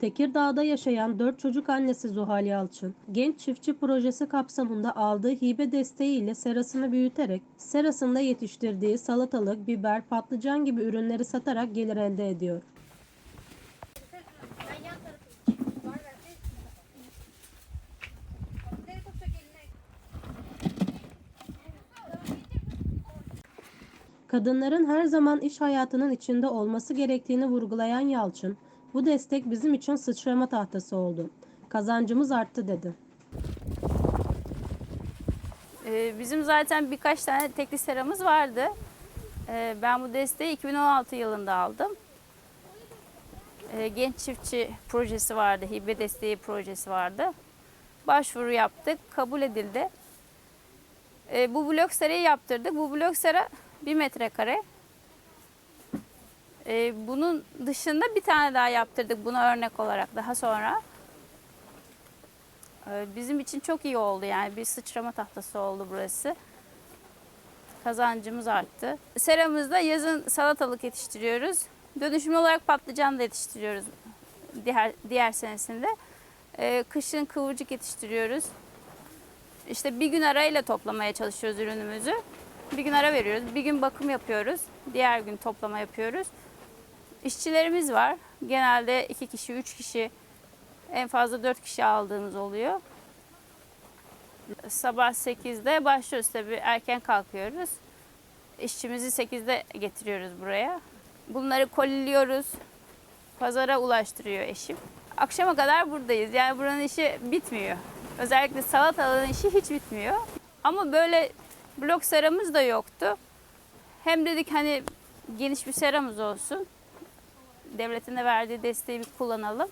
Tekirdağ'da yaşayan 4 çocuk annesi Zuhal Yalçın, Genç Çiftçi Projesi kapsamında aldığı hibe desteğiyle serasını büyüterek, serasında yetiştirdiği salatalık, biber, patlıcan gibi ürünleri satarak gelir elde ediyor. Kadınların her zaman iş hayatının içinde olması gerektiğini vurgulayan Yalçın, bu destek bizim için sıçrama tahtası oldu. Kazancımız arttı dedi. Ee, Bizim zaten birkaç tane tekli seramız vardı. Ee, Ben bu desteği 2016 yılında aldım. Ee, Genç çiftçi projesi vardı, hibe desteği projesi vardı. Başvuru yaptık, kabul edildi. Bu blok serayı yaptırdık. Bu blok sera 1 metrekare. Ee, Bunun dışında bir tane daha yaptırdık buna örnek olarak daha sonra. Ee, Bizim için çok iyi oldu yani bir sıçrama tahtası oldu burası. Kazancımız arttı. Seramızda yazın salatalık yetiştiriyoruz. Dönüşümlü olarak patlıcan da yetiştiriyoruz diğer, diğer senesinde. Ee, Kışın kıvırcık yetiştiriyoruz. İşte bir gün arayla toplamaya çalışıyoruz ürünümüzü. Bir gün ara veriyoruz. Bir gün bakım yapıyoruz. Diğer gün toplama yapıyoruz. İşçilerimiz var. Genelde iki kişi, üç kişi en fazla 4 kişi aldığımız oluyor. Sabah 8'de başlıyoruz tabii erken kalkıyoruz. İşçimizi 8'de getiriyoruz buraya. Bunları koliliyoruz. Pazara ulaştırıyor eşim. Akşama kadar buradayız. Yani buranın işi bitmiyor. Özellikle salatalığın işi hiç bitmiyor. Ama böyle blok seramız da yoktu. Hem dedik hani geniş bir seramız olsun. Devletin de verdiği desteği bir kullanalım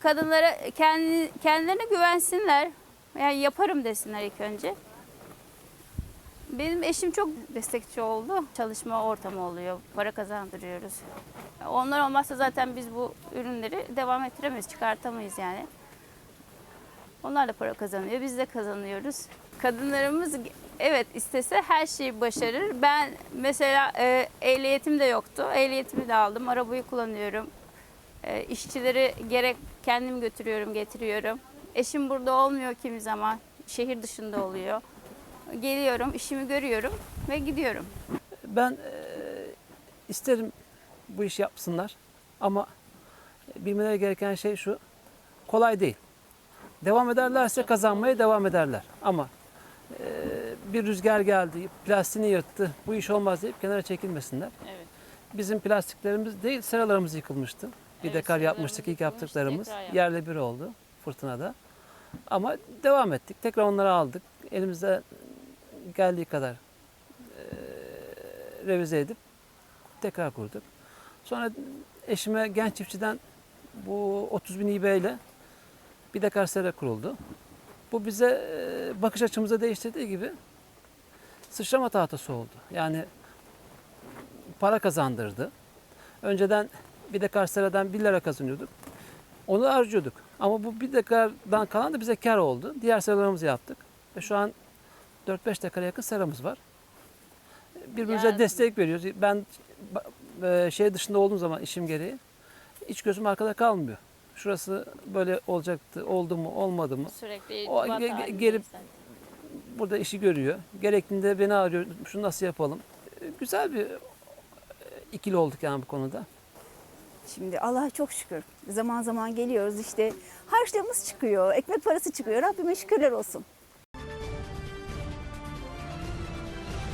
kadınlara kendi, kendilerine güvensinler. Yani yaparım desinler ilk önce. Benim eşim çok destekçi oldu. Çalışma ortamı oluyor. Para kazandırıyoruz. Onlar olmazsa zaten biz bu ürünleri devam ettiremeyiz, çıkartamayız yani. Onlar da para kazanıyor, biz de kazanıyoruz. Kadınlarımız evet istese her şeyi başarır. Ben mesela e, ehliyetim de yoktu. Ehliyetimi de aldım, arabayı kullanıyorum. E, işçileri gerek kendim götürüyorum, getiriyorum. Eşim burada olmuyor kimi zaman. Şehir dışında oluyor. Geliyorum, işimi görüyorum ve gidiyorum. Ben eee, isterim bu işi yapsınlar ama bilmeleri gereken şey şu, kolay değil. Devam ederlerse kazanmaya devam ederler. Ama eee, bir rüzgar geldi, plastiğini yırttı, bu iş olmaz deyip kenara çekilmesinler. Evet. Bizim plastiklerimiz değil, seralarımız yıkılmıştı. Bir Evet, dekar yapmıştık ilk yaptıklarımız. Yerle bir oldu fırtınada. Ama devam ettik. Tekrar onları aldık. Elimizde geldiği kadar eee, revize edip tekrar kurduk. Sonra eşime genç çiftçiden bu 30 bin İB ile bir dekar sera kuruldu. Bu bize bakış açımızı değiştirdiği gibi sıçrama tahtası oldu. Yani para kazandırdı. Önceden bir dekar seradan 1 lira kazanıyorduk. Onu harcıyorduk. Ama bu bir dekardan kalan da bize kar oldu. Diğer seralarımızı yaptık. Ve şu an 4-5 dekara yakın seramız var. Birbirimize Yani- destek veriyoruz. Ben e, şey dışında olduğum zaman işim gereği hiç gözüm arkada kalmıyor. Şurası böyle olacaktı, oldu mu, olmadı mı? Sürekli O ge- gelip-. Burada işi görüyor. Gerektiğinde beni arıyor. Şunu nasıl yapalım? E, Güzel bir e, ikili olduk yani bu konuda. Şimdi Allah'a çok şükür. Zaman zaman geliyoruz işte harçlığımız çıkıyor, ekmek parası çıkıyor. Rabbime şükürler olsun.